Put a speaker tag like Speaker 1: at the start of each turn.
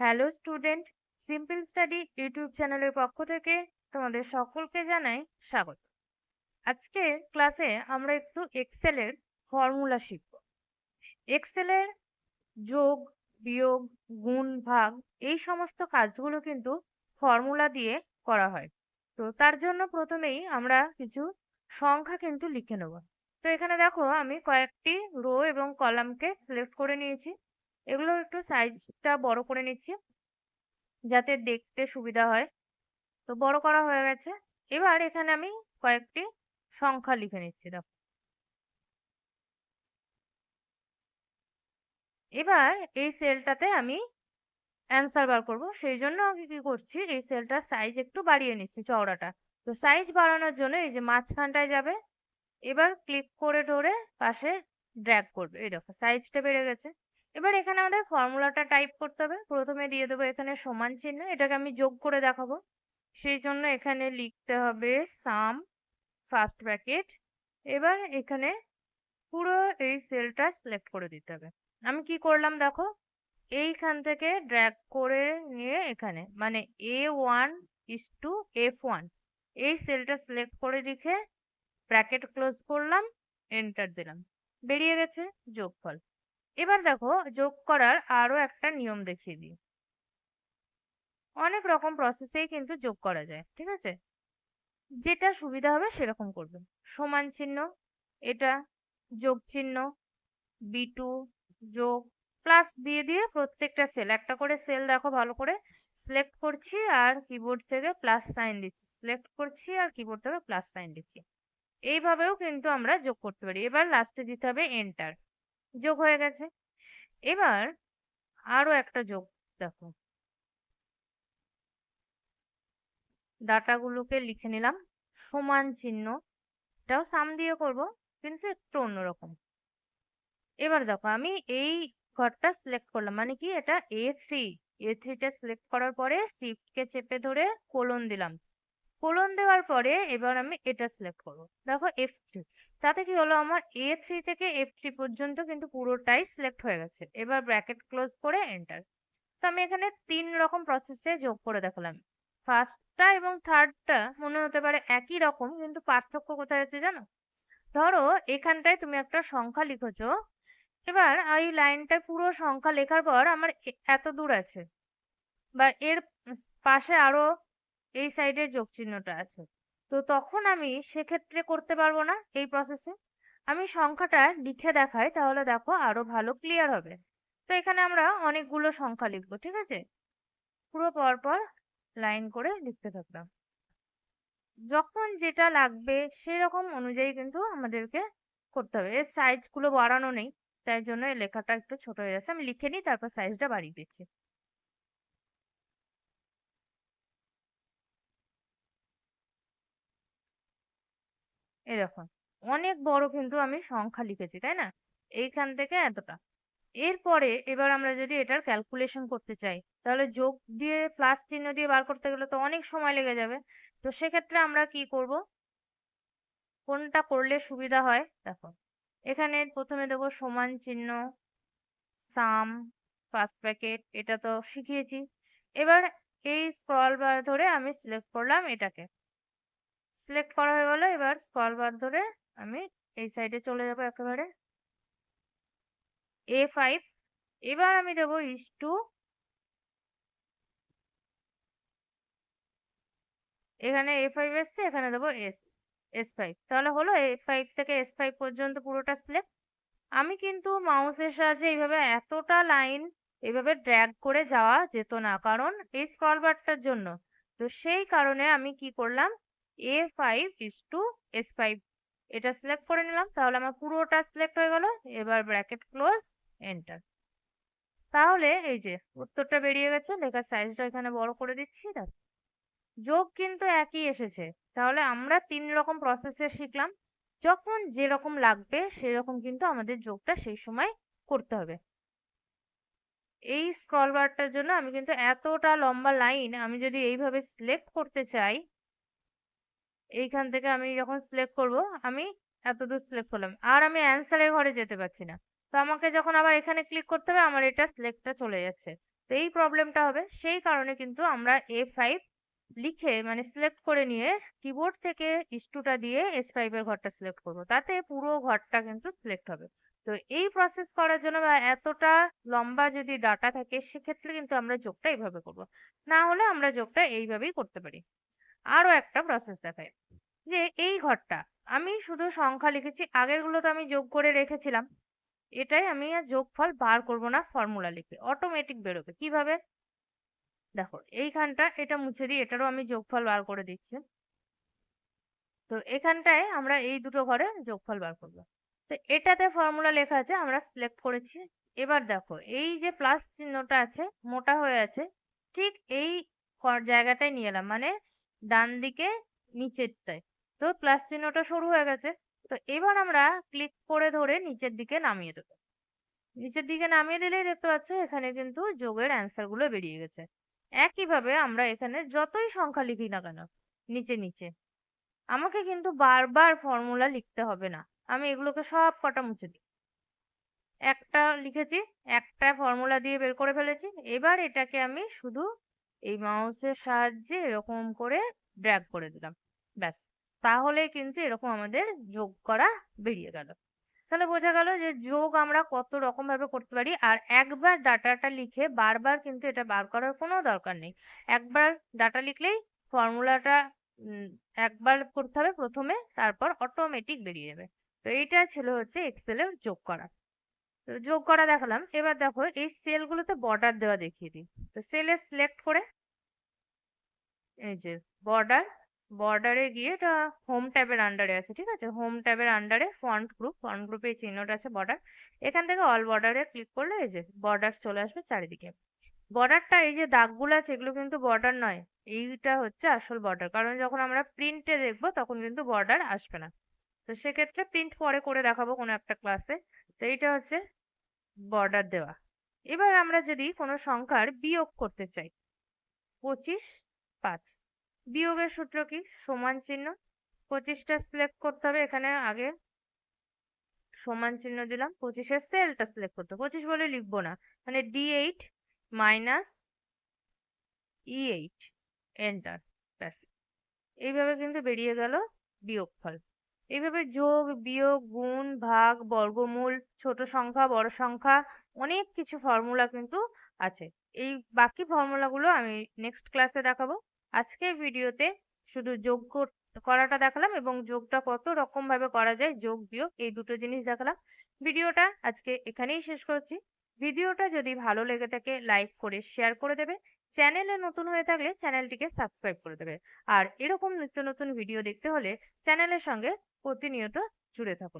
Speaker 1: Hello student simple study YouTube চ্যানেলের পক্ষ থেকে তোমাদের সকলকে জানাই স্বাগত। আজকে ক্লাসে আমরা একটু এক্সেলের ফর্মুলা শিখব। এক্সেলের যোগ, বিয়োগ, গুণ, ভাগ এই সমস্ত কাজগুলো কিন্তু ফর্মুলা দিয়ে করা হয়। তো তার জন্য প্রথমেই আমরা কিছু সংখ্যা কিন্তু লিখে নেব। তো এখানে দেখো আমি কয়েকটি রো এবং কলামকে সিলেক্ট করে নিয়েছি। এগুলো একটু সাইজটা বড় করে নিচ্ছি, যাতে দেখতে সুবিধা হয়। তো বড় করা হয়ে গেছে। এবার এখানে আমি কয়েকটি সংখ্যা লিখে নিচ্ছি, দেখো। এবার এই সেলটাতে আমি অ্যান্সার বার করব। সেই জন্য আমি কি করছি, এই সেলটার সাইজ একটু বাড়িয়ে নিচ্ছি চওড়াটা। তো সাইজ বাড়ানোর জন্য এই যে মাঝখানটায় যাবে, এবার ক্লিক করে ধরে পাশে ড্র্যাগ করবে। এই দেখো সাইজটা বেড়ে গেছে। এবার এখানে আমাদের ফর্মুলাটা টাইপ করতে হবে। প্রথমে দিয়ে দেবো এখানে সমান চিহ্ন, এটাকে আমি যোগ করে দেখাবো। সেই জন্য এখানে লিখতে হবে সাম ফার্স্ট ব্র্যাকেট এবার এখানে পুরো এই সেলটা সিলেক্ট করে দিতে হবে। আমি কি করলাম দেখো? এইখান থেকে ড্র্যাগ করে নিয়ে এখানে মানে A one is to F one এই সেলটা সিলেক্ট করে রেখে ব্র্যাকেট ক্লোজ করলাম এন্টার দিলাম। বেরিয়ে গেছে, যোগফল। এবার দেখো যোগ করার আরও একটা নিয়ম দেখিয়ে দিই। অনেক রকম প্রসেসেই কিন্তু যোগ করা যায়, ঠিক আছে? যেটা সুবিধা হবে সেরকম করবে। সমান চিহ্ন, এটা যোগ চিহ্ন বি টু যোগ প্লাস দিয়ে দিয়ে প্রত্যেকটা সেল একটা করে সেল দেখো ভালো করে। সিলেক্ট করছি আর কিবোর্ড থেকে প্লাস সাইন দিচ্ছি। সিলেক্ট করছি আর কিবোর্ড থেকে প্লাস সাইন দিচ্ছি। এইভাবেও কিন্তু আমরা যোগ করতে পারি। এবার লাস্টে দিতে হবে এন্টার যোগ হয়ে গেছে। এবার আরও একটা যোগ দেখো। ডাটাগুলোকে লিখে নিলাম। সমান চিহ্ন এটাও সাম দিয়ে করব, কিন্তু একটু অন্যরকম। এবার দেখো, আমি এই ঘরটা সিলেক্ট করলাম। মানে কি? এটা এ থ্রি এ থ্রিটা সিলেক্ট করার পরে শিফটকে চেপে ধরে কোলন দিলাম। কোলন দেওয়ার পরে এবার আমি এটা সিলেক্ট করব। দেখো এফ থ্রি তাতে কি হলো? আমার এ থ্রি থেকে এফ থ্রি পর্যন্ত কিন্তু পুরোটাই সিলেক্ট হয়ে গেছে। এবার ব্র্যাকেট ক্লোজ করে এন্টার তো আমি এখানে তিন রকম প্রসেসে যোগ করে দেখালাম। ফার্স্টটা এবং থার্ডটা মনে হতে পারে একই রকম, কিন্তু পার্থক্য কোথায় আছে জানো? ধরো এখানটায় তুমি একটা সংখ্যা লিখেছো। এবার এই লাইনটায় পুরো সংখ্যা লেখার পর আমার এত দূর আছে। বা এর পাশে আরও এই সাইডে যোগ চিহ্নটা আছে। তো তখন আমি সেক্ষেত্রে করতে পারব না এই প্রসেসে আমি সংখ্যাটা লিখে দেখাই, তাহলে দেখো আরও ভালো ক্লিয়ার হবে। তো এখানে আমরা অনেকগুলো সংখ্যা লিখব, ঠিক আছে? পুরো পরপর লাইন করে লিখতে থাকলাম। যখন যেটা লাগবে সেরকম অনুযায়ী কিন্তু আমাদেরকে করতে হবে। এর সাইজগুলো বাড়ানো নেই, তাই জন্য লেখাটা একটু ছোট হয়ে যাচ্ছে। আমি লিখে নিই, তারপর সাইজটা বাড়িয়ে দিচ্ছি। দেখুন অনেক বড় কিন্তু আমি সংখ্যা লিখেছি, তাই না? এইখান থেকে এতটা। এরপরে এবার আমরা যদি এটার ক্যালকুলেশন করতে চাই, তাহলে যোগ দিয়ে প্লাস চিহ্ন দিয়ে বার করতে গেলে তো অনেক সময় লেগে যাবে। তো সেক্ষেত্রে আমরা কি করব? কোনটা করলে সুবিধা হয়? দেখো, এখানে প্রথমে দেবো সমান চিহ্ন সাম ফার্স্ট প্যাকেট এটা তো শিখিয়েছি। এবার এই স্ক্রল বার ধরে আমি সিলেক্ট করলাম এটাকে। সিলেক্ট করা হয়ে গেল, এবার স্কল বার ধরে আমি এই সাইডে চলে যাব একেবারে। এ ফাইভ এবার আমি দেবো ইস টু এখানে এ ফাইভ এসছে, এখানে দেবো এস এস ফাইভ তাহলে হলো এ ফাইভ থেকে এস ফাইভ পর্যন্ত পুরোটা সিলেক্ট আমি কিন্তু মাউসের সাহায্যে এইভাবে এতটা লাইন এইভাবে ড্র্যাগ করে যাওয়া যেত না, কারণ এই স্ক্রল বারটার জন্য। তো সেই কারণে আমি কি করলাম A five is to S five এটা সিলেক্ট করে নিলাম, তাহলে আমার পুরোটা সিলেক্ট হয়ে গেল, এবার ব্র্যাকেট ক্লোজ এন্টার তাহলে এই যে উত্তরটা বেরিয়ে গেছে, লেখার সাইজটা এখানে বড় করে দিচ্ছি যোগ কিন্তু একই এসেছে, তাহলে আমরা তিন রকম প্রসেসে শিখলাম। যখন যেরকম লাগবে, সেরকম কিন্তু আমাদের যোগটা সেই সময় করতে হবে। এই স্ক্রল বারটার জন্য আমি কিন্তু এতটা লম্বা লাইন আমি যদি এইভাবে সিলেক্ট করতে চাই এইখান থেকে আমি যখন সিলেক্ট করব, আমি এতদূর সিলেক্ট করলাম। আর আমি অ্যান্সারের ঘরে যেতে পারছি না। তো আমাকে যখন আবার এখানে ক্লিক করতে হবে, আমার এটা সিলেক্টটা চলে যাচ্ছে। তো এই প্রবলেমটা হবে। সেই কারণে কিন্তু আমরা এ ফাইভ লিখে মানে সিলেক্ট করে নিয়ে কিবোর্ড থেকে ইস্টুটা দিয়ে এস ফাইভ এর ঘরটা সিলেক্ট করব। তাতে পুরো ঘরটা কিন্তু সিলেক্ট হবে। তো এই প্রসেস করার জন্য বা এতটা লম্বা যদি ডাটা থাকে, সেক্ষেত্রে কিন্তু আমরা যোগটা এইভাবে করব। না হলে আমরা যোগটা এইভাবেই করতে পারি। আরও একটা প্রসেস দেখায় যে, এই ঘরটা, আমি শুধু সংখ্যা লিখেছি, আগেরগুলো তো আমি যোগ করে রেখেছিলাম। এটাই আমি আর যোগফল বার করব না ফর্মুলা লিখে অটোমেটিক বেরোবে। কীভাবে? দেখো, এইখানটা, এটা মুছে দিই, এটারও আমি যোগফল বার করে দিচ্ছি। তো এখানটায় আমরা এই দুটো ঘরে যোগফল বার করব। তো এটাতে ফর্মুলা লেখা আছে, আমরা সিলেক্ট করেছি। এবার দেখো, এই যে প্লাস চিহ্নটা আছে, মোটা হয়ে আছে, ঠিক এই জায়গাটায় নিয়ে এলাম মানে ডান দিকে নিচেরটায়। তো প্লাস চিহ্নটা সরু হয়ে গেছে। তো এবার আমরা ক্লিক করে ধরে নিচের দিকে নামিয়ে দেবো। নিচের দিকে নামিয়ে দিলেই দেখতে পাচ্ছ এখানে কিন্তু যোগের অ্যান্সারগুলো বেরিয়ে গেছে। একইভাবে আমরা এখানে যতই সংখ্যা লিখি না কেন, নিচে নিচে, আমাকে কিন্তু বারবার ফর্মুলা লিখতে হবে না। আমি এগুলোকে সব কটা মুছে দিই। একটা লিখেছি, একটা ফর্মুলা দিয়ে বের করে ফেলেছি। এবার এটাকে আমি শুধু এই মাউসের সাহায্যে এরকম করে ড্র্যাগ করে দিলাম। ব্যাস। তাহলে কিন্তু এরকম আমাদের যোগ করা বেরিয়ে গেল। তাহলে বোঝা গেল যে যোগ আমরা কত রকম ভাবে করতে পারি আর একবার ডাটাটা লিখে বারবার কিন্তু এটা বার করার কোনো দরকার নেই। একবার ডাটা লিখলেই ফর্মুলাটা একবার করতে হবে প্রথমে, তারপর অটোমেটিক বেরিয়ে যাবে। তো এইটা ছিল হচ্ছে এক্সেলের যোগ করা। তো যোগ করা দেখালাম। এবার দেখো এই সেলগুলোতে বর্ডার দেওয়া দেখিয়ে দিই। তো সেলে সিলেক্ট করে, এই যে বর্ডার বর্ডারে গিয়ে এটা হোম ট্যাবের আন্ডারে আছে, ঠিক আছে? হোম ট্যাবের আন্ডারে ফন্ট গ্রুপ ফন্ট গ্রুপে এই চিহ্নটা আছে বর্ডার এখান থেকে অল বর্ডারে ক্লিক করলে এই যে বর্ডার চলে আসবে চারিদিকে। বর্ডারটা এই যে দাগগুলো আছে, এগুলো কিন্তু বর্ডার নয়। এইটা হচ্ছে আসল বর্ডার কারণ যখন আমরা প্রিন্টে দেখব, তখন কিন্তু বর্ডার আসবে না। তো সেক্ষেত্রে প্রিন্ট পরে করে দেখাবো কোনো একটা ক্লাসে তো এইটা হচ্ছে বর্ডার দেওয়া। এবার আমরা যদি কোনো সংখ্যার বিয়োগ করতে চাই, পঁচিশ পাঁচ। বিয়োগের সূত্র কি? সমান চিহ্ন। পঁচিশটা সিলেক্ট করতে হবে। এখানে আগে সমান চিহ্ন দিলাম। পঁচিশের সেলটা সিলেক্ট করতে হবে। পঁচিশ বলে লিখব না। মানে D eight minus E eight enter ব্যাস। এইভাবে কিন্তু বেরিয়ে গেল বিয়োগফল। এইভাবে যোগ, বিয়োগ, গুণ, ভাগ, বর্গমূল, ছোট সংখ্যা, বড় সংখ্যা, অনেক কিছু ফর্মুলা কিন্তু আছে। এই বাকি ফর্মুলাগুলো আমি নেক্সট ক্লাসে দেখাবো। আজকের ভিডিওতে শুধু যোগ কর- করাটা দেখালাম এবং যোগটা কত রকম ভাবে করা যায়, যোগ, বিয়োগ এই দুটো জিনিস দেখালাম। ভিডিওটা আজকে এখানেই শেষ করছি। ভিডিওটা যদি ভালো লেগে থাকে, লাইক করে, শেয়ার করে দেবে। চ্যানেলে নতুন হয়ে থাকলে চ্যানেলটিকে সাবস্ক্রাইব করে দেবে। আর এরকম নিত্য নতুন ভিডিও দেখতে হলে চ্যানেলের সঙ্গে প্রতিনিয়ত জুড়ে থাকুন।